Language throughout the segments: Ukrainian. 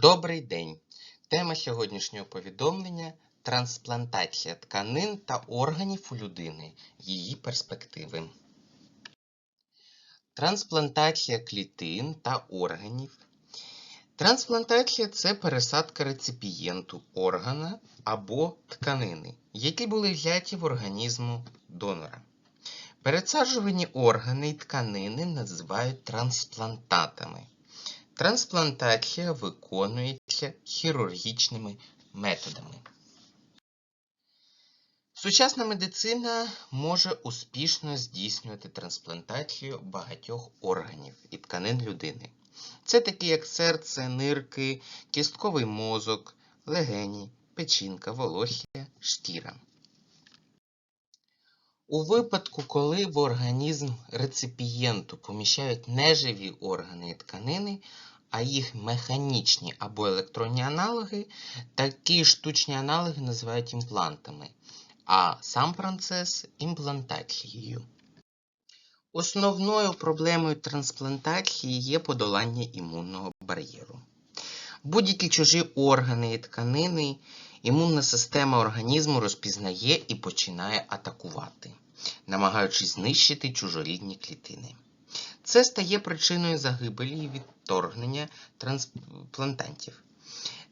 Добрий день! Тема сьогоднішнього повідомлення трансплантація тканин та органів у людини, її перспективи. Трансплантація клітин та органів. Трансплантація це пересадка реципієнту органа або тканини, які були взяті в організму донора. Пересаджувані органи і тканини називають трансплантатами. Трансплантація виконується хірургічними методами. Сучасна медицина може успішно здійснювати трансплантацію багатьох органів і тканин людини. Це такі як серце, нирки, кістковий мозок, легені, печінка, волосся, шкіра. У випадку, коли в організм реципієнту поміщають неживі органи і тканини, а їх механічні або електронні аналоги, такі штучні аналоги називають імплантами, а сам процес імплантацією. Основною проблемою трансплантації є подолання імунного бар'єру. Будь-які чужі органи і тканини імунна система організму розпізнає і починає атакувати, намагаючись знищити чужорідні клітини. Це стає причиною загибелі і відторгнення трансплантантів.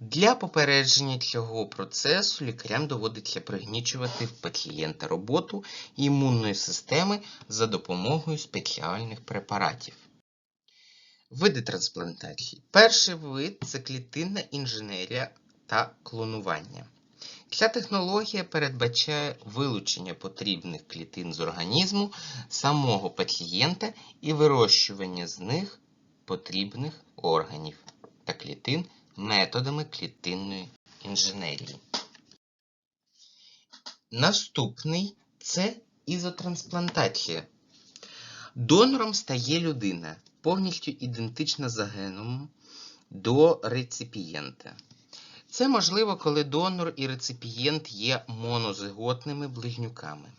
Для попередження цього процесу лікарям доводиться пригнічувати в пацієнта роботу імунної системи за допомогою спеціальних препаратів. Види трансплантації. Перший вид це клітинна інженерія та клонування. Ця технологія передбачає вилучення потрібних клітин з організму самого пацієнта і вирощування з них потрібних органів та клітин методами клітинної інженерії. Наступний це ізотрансплантація. Донором стає людина, повністю ідентична за геном до реципієнта. Це можливо, коли донор і реципієнт є монозиготними близнюками.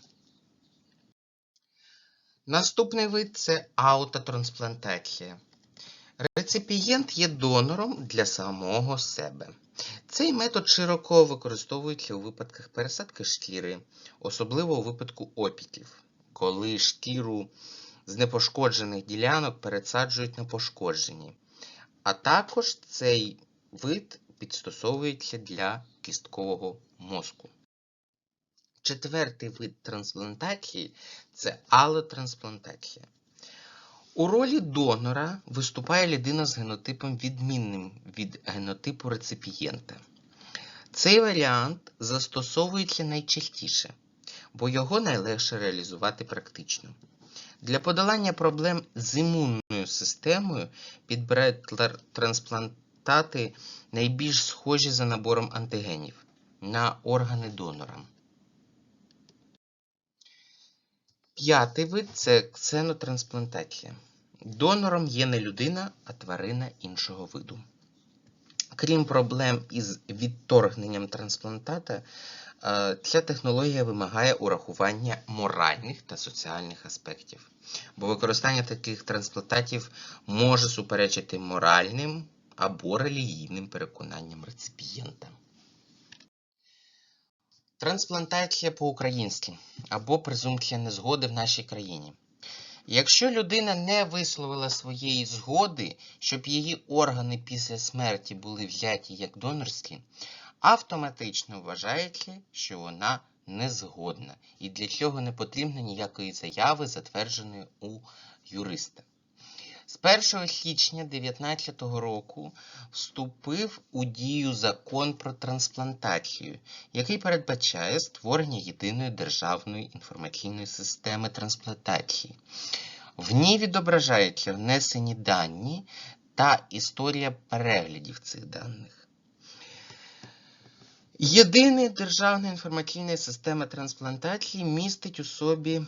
Наступний вид це аутотрансплантація. Реципієнт є донором для самого себе. Цей метод широко використовується у випадках пересадки шкіри, особливо у випадку опіків, коли шкіру з непошкоджених ділянок пересаджують на пошкоджені. А також цей вид підстосовується для кісткового мозку. Четвертий вид трансплантації це алотрансплантація. У ролі донора виступає людина з генотипом відмінним від генотипу реципієнта. Цей варіант застосовується найчастіше, бо його найлегше реалізувати практично. Для подолання проблем з імунною системою підбирають трансплантати найбільш схожі за набором антигенів на органи донора. П'ятий вид це ксенотрансплантація. Донором є не людина, а тварина іншого виду. Крім проблем із відторгненням трансплантата, е, ця технологія вимагає урахування моральних та соціальних аспектів, бо використання таких трансплантатів може суперечити моральним або релігійним переконанням реципієнта. Трансплантація по-українськи або презумпція незгоди в нашій країні. Якщо людина не висловила своєї згоди, щоб її органи після смерті були взяті як донорські, автоматично вважається, що вона незгодна, і для цього не потрібно ніякої заяви, затвердженої у юриста. З 1 січня 2019 року вступив у дію закон про трансплантацію, який передбачає створення єдиної державної інформаційної системи трансплантації. В ній відображаються внесені дані та історія переглядів цих даних. Єдина державна інформаційна система трансплантації містить у собі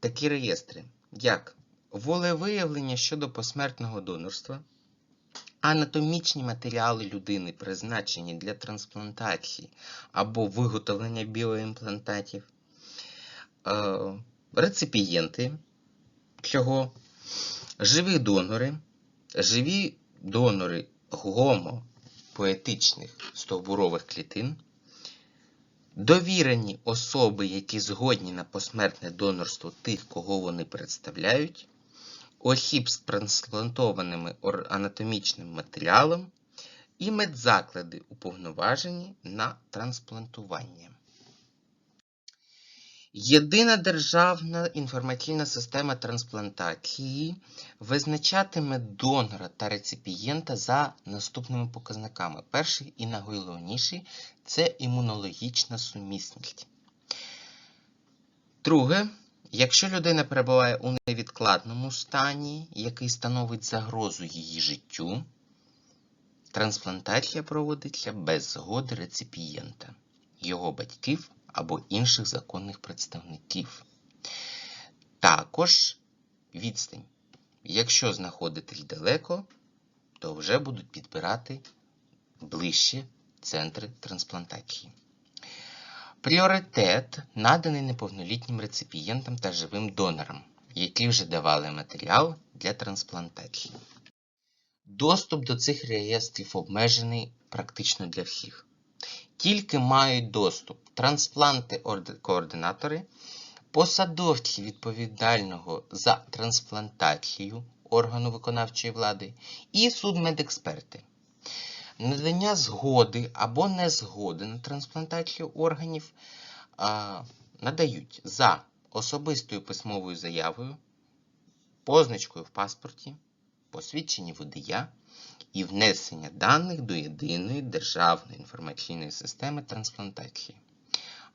такі реєстри, як волевиявлення щодо посмертного донорства, анатомічні матеріали людини, призначені для трансплантації або виготовлення біоімплантатів, е, реципієнти цього, живі донори, живі донори гомо поетичних стовбурових клітин, довірені особи, які згодні на посмертне донорство тих, кого вони представляють, осіб з трансплантованими анатомічним матеріалом і медзаклади, уповноважені на трансплантування. Єдина державна інформаційна система трансплантації визначатиме донора та реципієнта за наступними показниками. Перший і найголовніший це імунологічна сумісність. Друге, якщо людина перебуває у невідкладному стані, який становить загрозу її життю, трансплантація проводиться без згоди реципієнта, його батьків або інших законних представників. Також відстань. Якщо знаходитесь далеко, то вже будуть підбирати ближче центри трансплантації. Пріоритет наданий неповнолітнім реципієнтам та живим донорам, які вже давали матеріал для трансплантації. Доступ до цих реєстрів обмежений практично для всіх. Тільки мають доступ транспланти-координатори, посадовці відповідального за трансплантацію органу виконавчої влади і судмедексперти. Надання згоди або незгоди на трансплантацію органів надають за особистою письмовою заявою, позначкою в паспорті, посвідченні водія і внесення даних до єдиної державної інформаційної системи трансплантації,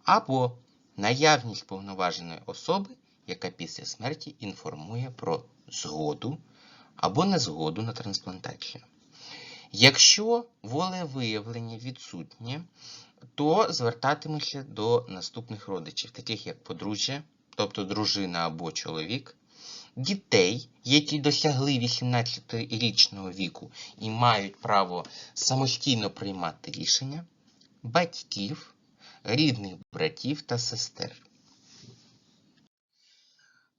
або наявність повноваженої особи, яка після смерті інформує про згоду або незгоду на трансплантацію. Якщо волевиявлення відсутнє, то звертатимуся до наступних родичів, таких як подружжя, тобто дружина або чоловік, дітей, які досягли 18-річного віку і мають право самостійно приймати рішення, батьків, рідних братів та сестер.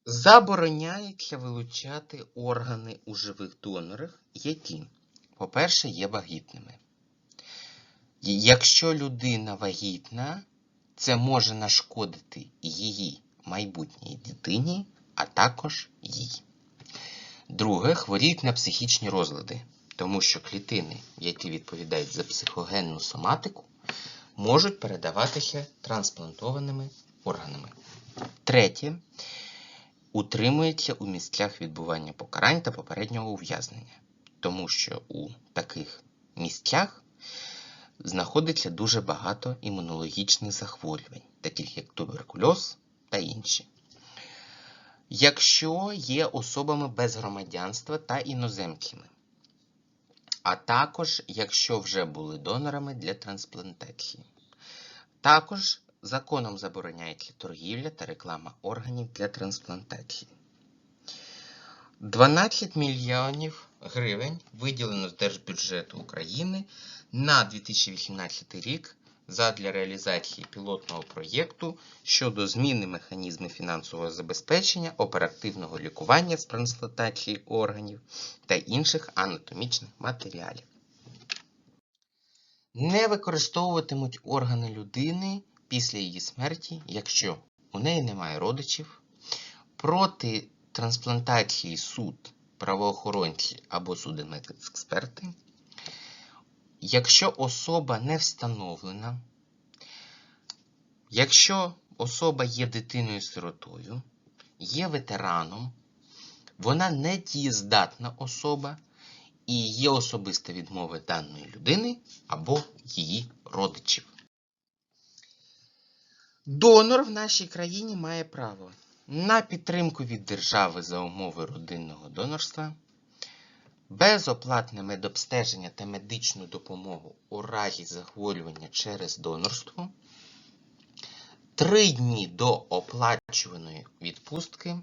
Забороняється вилучати органи у живих донорах, які, по-перше, є вагітними. Якщо людина вагітна, це може нашкодити її майбутній дитині, а також їй. Друге, хворіють на психічні розлади, тому що клітини, які відповідають за психогенну соматику, можуть передаватися трансплантованими органами. Третє, утримується у місцях відбування покарань та попереднього ув'язнення, тому що у таких місцях знаходиться дуже багато імунологічних захворювань, таких як туберкульоз та інші. Якщо є особами без громадянства та іноземцями, а також якщо вже були донорами для трансплантації. Також законом забороняється торгівля та реклама органів для трансплантації. 12 мільйонів гривень виділено з Держбюджету України на 2018 рік задля реалізації пілотного проєкту щодо зміни механізмів фінансового забезпечення оперативного лікування з трансплантації органів та інших анатомічних матеріалів. Не використовуватимуть органи людини після її смерті, якщо у неї немає родичів, проти трансплантації суд, правоохоронці або судмедексперти, якщо особа не встановлена, якщо особа є дитиною-сиротою, є ветераном, вона не дієздатна особа і є особиста відмова даної людини або її родичів. Донор в нашій країні має право на підтримку від держави за умови родинного донорства, безоплатне медобстеження та медичну допомогу у разі захворювання через донорство, 3 дні до оплачуваної відпустки,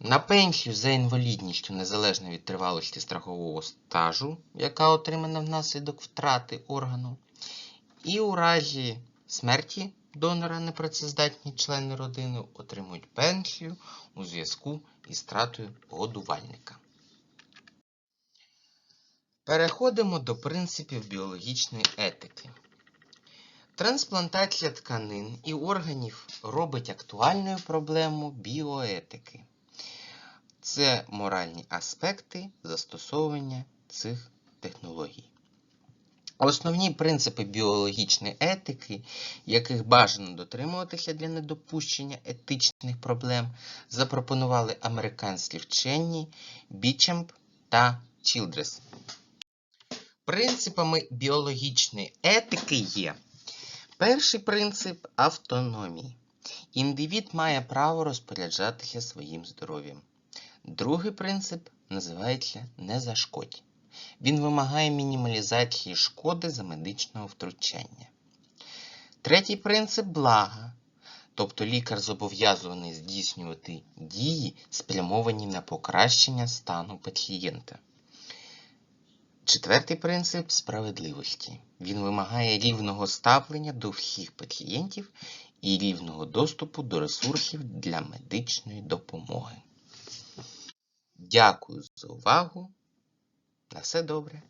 на пенсію за інвалідністю незалежно від тривалості страхового стажу, яка отримана внаслідок втрати органу, і у разі смерті донора непрацездатні члени родини отримують пенсію у зв'язку із втратою годувальника. Переходимо до принципів біологічної етики. Трансплантація тканин і органів робить актуальною проблему біоетики. Це моральні аспекти застосовування цих технологій. Основні принципи біологічної етики, яких бажано дотримуватися для недопущення етичних проблем, запропонували американські вчені Бічемп та Чілдрес. Принципами біологічної етики є перший принцип автономії. Індивід має право розпоряджатися своїм здоров'ям. Другий принцип називається не зашкодь. Він вимагає мінімалізації шкоди за медичного втручання. Третій принцип блага. Тобто лікар зобов'язаний здійснювати дії, спрямовані на покращення стану пацієнта. Четвертий принцип справедливості. Він вимагає рівного ставлення до всіх пацієнтів і рівного доступу до ресурсів для медичної допомоги. Дякую за увагу. На все добре.